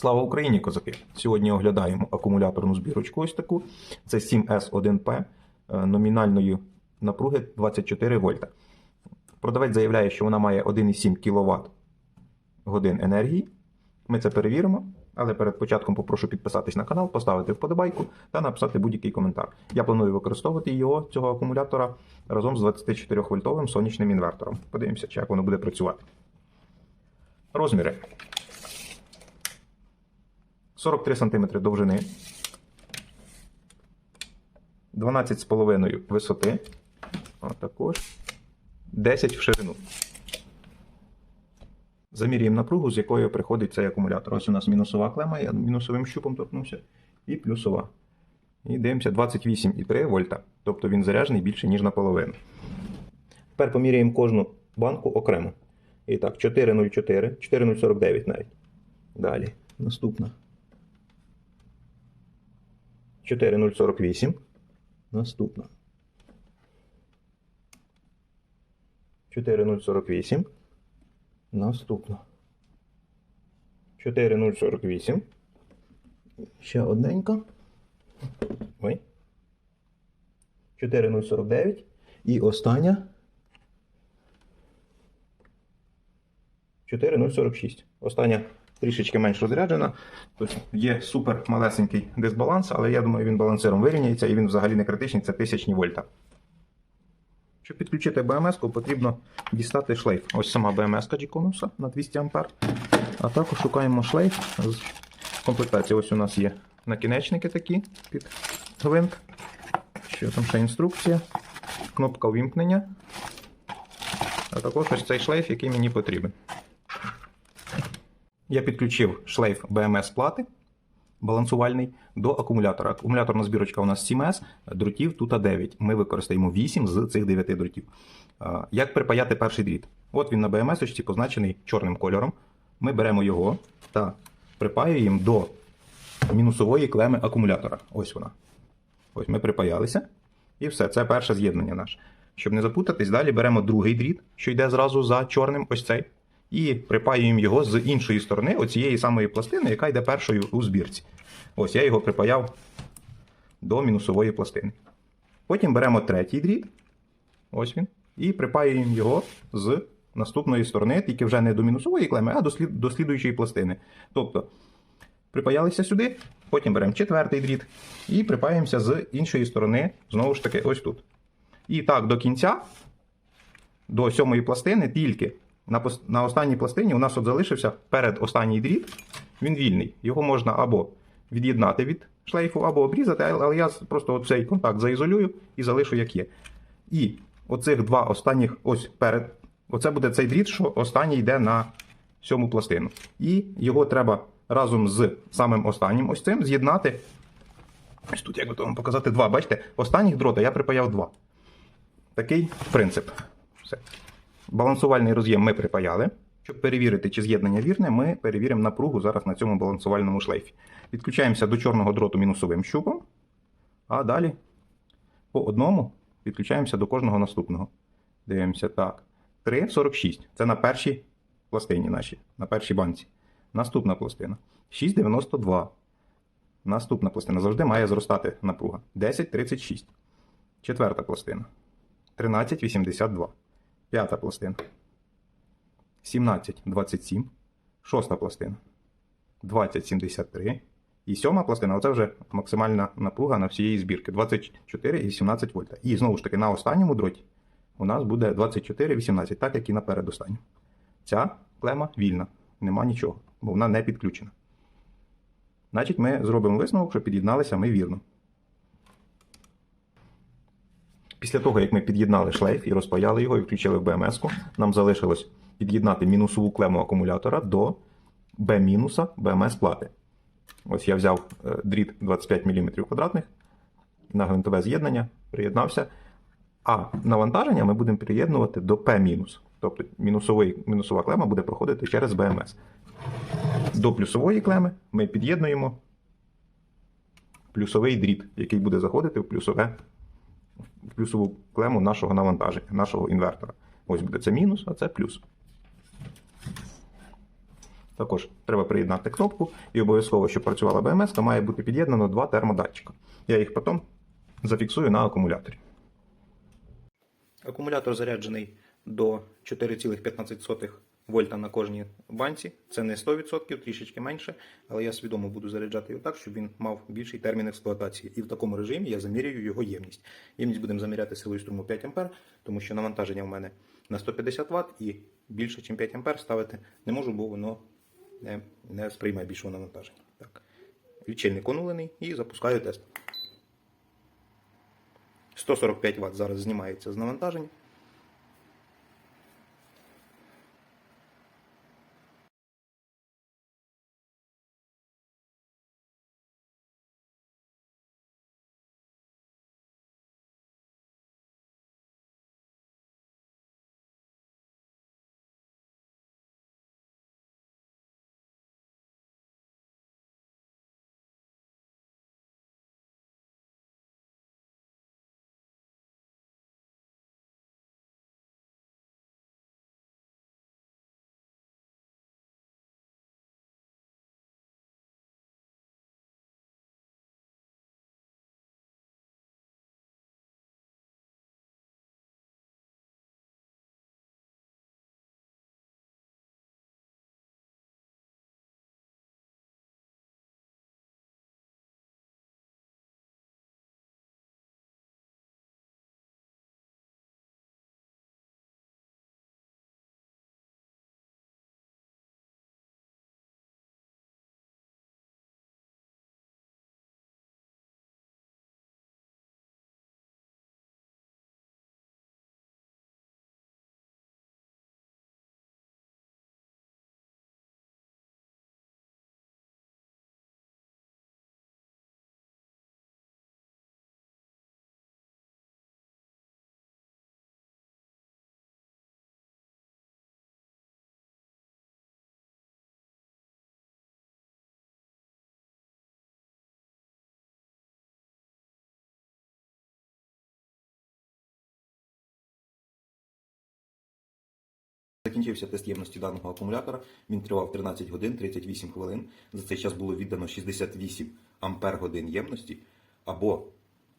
Слава Україні, козаки! Сьогодні оглядаємо акумуляторну збірочку ось таку. Це 7S1P е, номінальної напруги 24 вольта. Продавець заявляє, що вона має 1,7 кВт годин енергії. Ми це перевіримо, але перед початком попрошу підписатись на канал, поставити вподобайку та написати будь-який коментар. Я планую використовувати його, цього акумулятора, разом з 24 вольтовим сонячним інвертором. Подивимося, як воно буде працювати. Розміри. 43 см довжини, 12,5 висоти, а також 10 в ширину. Замірюємо напругу, з якою приходить цей акумулятор. Ось у нас мінусова клема, я мінусовим щупом торкнувся, і плюсова. І дивимося 28,3 вольта. Тобто він заряджений більше, ніж наполовину. Тепер поміряємо кожну банку окремо. І так, 4,04, 4,049 навіть. Далі. Наступна. 4,048. Наступна. 4,048. Наступна. 4,048. Ще одненька. Ой. 4,049. І остання. 4,046. Остання трішечки менш розряджена. Тут є супер малесенький дисбаланс, але я думаю, він балансиром вирівняється і він взагалі не критичний, це тисячні вольта. Щоб підключити БМС, потрібно дістати шлейф. Ось сама БМС G-Конуса на 200 А. А також шукаємо шлейф з комплектації. Ось у нас є накінечники такі під гвинт. Що там ще інструкція, кнопка увімкнення. А також ось цей шлейф, який мені потрібен. Я підключив шлейф BMS плати балансувальний до акумулятора. Акумуляторна збірочка у нас 7S, дротів тут 9. Ми використаємо 8 з цих 9 дротів. Як припаяти перший дріт? От він на BMS позначений чорним кольором. Ми беремо його та припаюємо до мінусової клеми акумулятора. Ось вона. Ось ми припаялися. І все, це перше з'єднання наше. Щоб не запутатись, далі беремо другий дріт, що йде зразу за чорним, ось цей, і припаюємо його з іншої сторони, оцієї самої пластини, яка йде першою у збірці. Ось я його припаяв до мінусової пластини. Потім беремо третій дріт, ось він, і припаюємо його з наступної сторони, тільки вже не до мінусової клеми, а до, слід, до слідуючої пластини. Тобто, припаялися сюди, потім беремо четвертий дріт і припаємося з іншої сторони, знову ж таки, ось тут. І так, до кінця, до сьомої пластини, тільки на, на останній пластині у нас от залишився перед останній дріт, він вільний. Його можна або від'єднати від шлейфу, або обрізати, але я просто цей контакт заізолюю і залишу як є. І оцих два останніх, ось перед, оце буде цей дріт, що останній йде на сьому пластину. І його треба разом з самим останнім ось цим з'єднати. Ось тут, як би то вам показати, два. Бачите, останніх дрота я припаяв два. Такий принцип. Все. Балансувальний роз'єм ми припаяли. Щоб перевірити, чи з'єднання вірне, ми перевіримо напругу зараз на цьому балансувальному шлейфі. Підключаємося до чорного дроту мінусовим щупом, а далі по одному підключаємося до кожного наступного. Дивимося так. 3,46. Це на першій пластині нашій, на першій банці. Наступна пластина. 6,92. Наступна пластина завжди має зростати напруга. 10,36. Четверта пластина. 13,82. П'ята пластина. 17,27. Шоста пластина. 20,73. І сьома пластина, оце вже максимальна напруга на всієї збірки. 24,18 вольта. І знову ж таки на останньому дроті у нас буде 24,18, так як і на передостанньому. Ця клема вільна, нема нічого, бо вона не підключена. Значить, ми зробимо висновок, що під'єдналися ми вірно. Після того, як ми під'єднали шлейф і розпаяли його і включили в БМС-ку, нам залишилось під'єднати мінусову клему акумулятора до B- БМС плати. Ось я взяв е, дріт 25 мм квадратних на гвинтове з'єднання, приєднався. А навантаження ми будемо приєднувати до P-. Тобто мінусовий, мінусова клема буде проходити через БМС. До плюсової клеми ми під'єднуємо плюсовий дріт, який буде заходити в плюсове в плюсову клему нашого навантаження, нашого інвертора. Ось буде це мінус, а це плюс. Також треба приєднати кнопку і обов'язково, щоб працювала БМС, має бути під'єднано два термодатчика. Я їх потім зафіксую на акумуляторі. Акумулятор заряджений до 4,15 вольта на кожній банці. Це не 100%, трішечки менше, але я свідомо буду заряджати його так, щоб він мав більший термін експлуатації. І в такому режимі я замірюю його ємність. Ємність будемо заміряти силою струму 5 А, тому що навантаження в мене на 150 Вт і більше, ніж 5 А ставити не можу, бо воно не, не сприймає більшого навантаження. Так. Лічильник онулений і запускаю тест. 145 Вт зараз знімається з навантаження. Закінчився тест ємності даного акумулятора. Він тривав 13 годин 38 хвилин. За цей час було віддано 68 ампер годин ємності або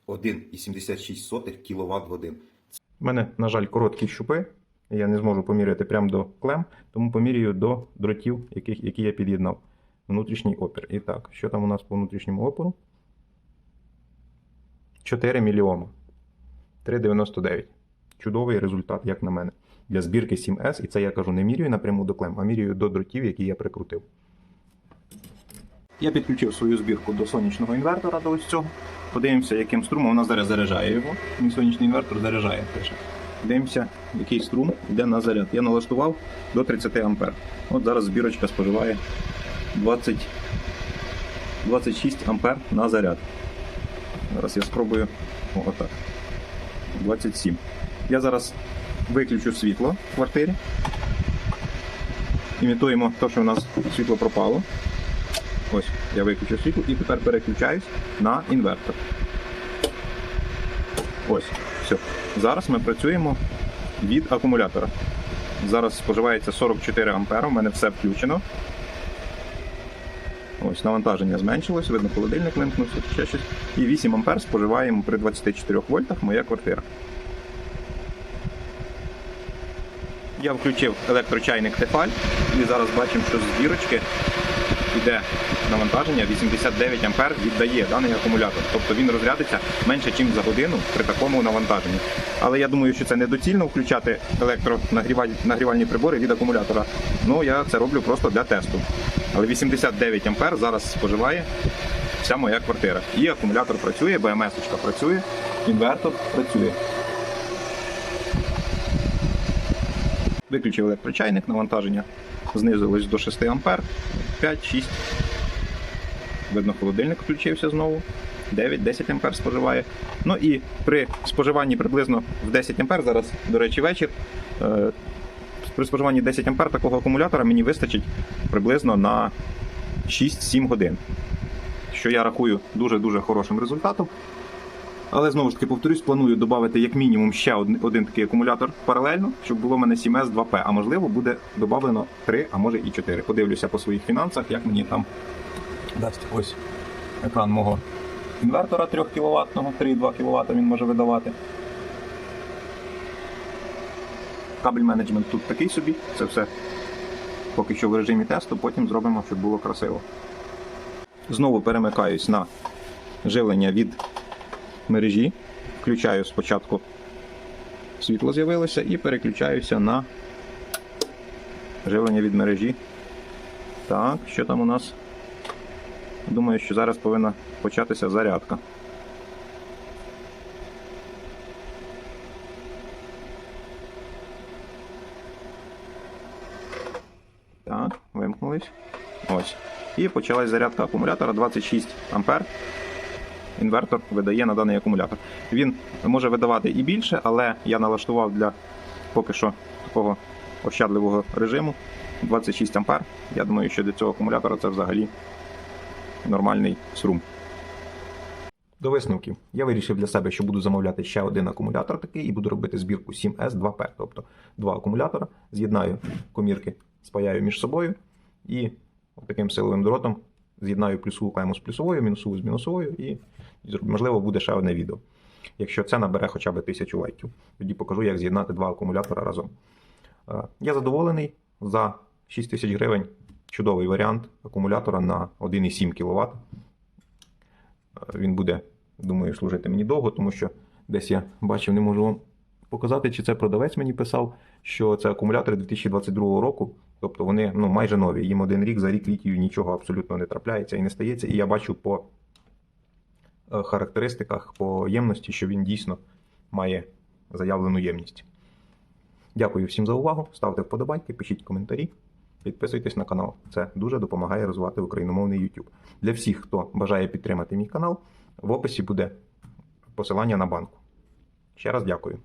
1,76 кВт годин. У мене, на жаль, короткі щупи. Я не зможу поміряти прямо до клем, тому поміряю до дротів, яких, які я під'єднав. Внутрішній опір. І так, що там у нас по внутрішньому опору? 4 мільйома. 3,99. Чудовий результат, як на мене. Для збірки 7S, і це я кажу, не міряю напряму до клем, а міряю до дротів, які я прикрутив. Я підключив свою збірку до сонячного інвертора до ось цього. Подивимося, яким струмом вона зараз заряджає його. Мій сонячний інвертор заряджає пише. Дивимося, який струм йде на заряд. Я налаштував до 30 А. От зараз збірочка споживає 20, 26 А на заряд. Зараз я спробую. Отак. 27. Я зараз виключу світло в квартирі. Імітуємо те, що у нас світло пропало. Ось, я виключив світло і тепер переключаюсь на інвертор. Ось, все. Зараз ми працюємо від акумулятора. Зараз споживається 44 А, у мене все включено. Ось, навантаження зменшилось, видно, холодильник вимкнувся, ще щось. І 8 А споживаємо при 24 вольтах моя квартира. Я включив електрочайник Тефаль і зараз бачимо, що з збірочки йде навантаження 89 А віддає даний акумулятор. Тобто він розрядиться менше, ніж за годину при такому навантаженні. Але я думаю, що це недоцільно включати електронагрівальні прибори від акумулятора. Ну я це роблю просто для тесту. Але 89 А зараз споживає вся моя квартира. І акумулятор працює, БМС-очка працює, інвертор працює. Виключив електрочайник, навантаження знизилось до 6 А, 5-6. Видно, холодильник включився знову. 9-10 А споживає. Ну і при споживанні приблизно в 10 А, зараз, до речі, вечір. е, При споживанні 10 А такого акумулятора мені вистачить приблизно на 6-7 годин. Що я рахую дуже-дуже хорошим результатом. Але знову ж таки повторюсь, планую додати як мінімум ще один, один такий акумулятор паралельно, щоб було в мене 7S 2P, а можливо буде додано 3, а може і 4. Подивлюся по своїх фінансах, як мені там дасть ось екран мого інвертора 3 кВт, 3,2 кВт він може видавати. Кабель менеджмент тут такий собі, це все поки що в режимі тесту, потім зробимо, щоб було красиво. Знову перемикаюсь на живлення від мережі. Включаю спочатку світло з'явилося і переключаюся на живлення від мережі. Так, що там у нас? Думаю, що зараз повинна початися зарядка. Так, вимкнулись. Ось. І почалась зарядка акумулятора 26 ампер. Інвертор видає на даний акумулятор. Він може видавати і більше, але я налаштував для поки що такого ощадливого режиму 26 ампер. Я думаю, що для цього акумулятора це взагалі нормальний струм. До висновків. Я вирішив для себе, що буду замовляти ще один акумулятор такий і буду робити збірку 7S 2P. Тобто два акумулятора, з'єднаю комірки, спаяю між собою і таким силовим дротом з'єднаю плюсову клему з плюсовою, мінусову з мінусовою, і можливо буде ще одне відео. Якщо це набере хоча б 1000 лайків, тоді покажу, як з'єднати два акумулятора разом. Е, Я задоволений за 6 тисяч гривень. Чудовий варіант акумулятора на 1,7 кВт. Е, Він буде, думаю, служити мені довго, тому що десь я бачив, не можу вам показати, чи це продавець мені писав, що це акумулятори 2022 року. Тобто вони ну, майже нові. Їм один рік за рік літію нічого абсолютно не трапляється і не стається. І я бачу по е, характеристиках, по ємності, що він дійсно має заявлену ємність. Дякую всім за увагу. Ставте вподобайки, пишіть коментарі, підписуйтесь на канал. Це дуже допомагає розвивати україномовний YouTube. Для всіх, хто бажає підтримати мій канал, в описі буде посилання на банку. Ще раз дякую.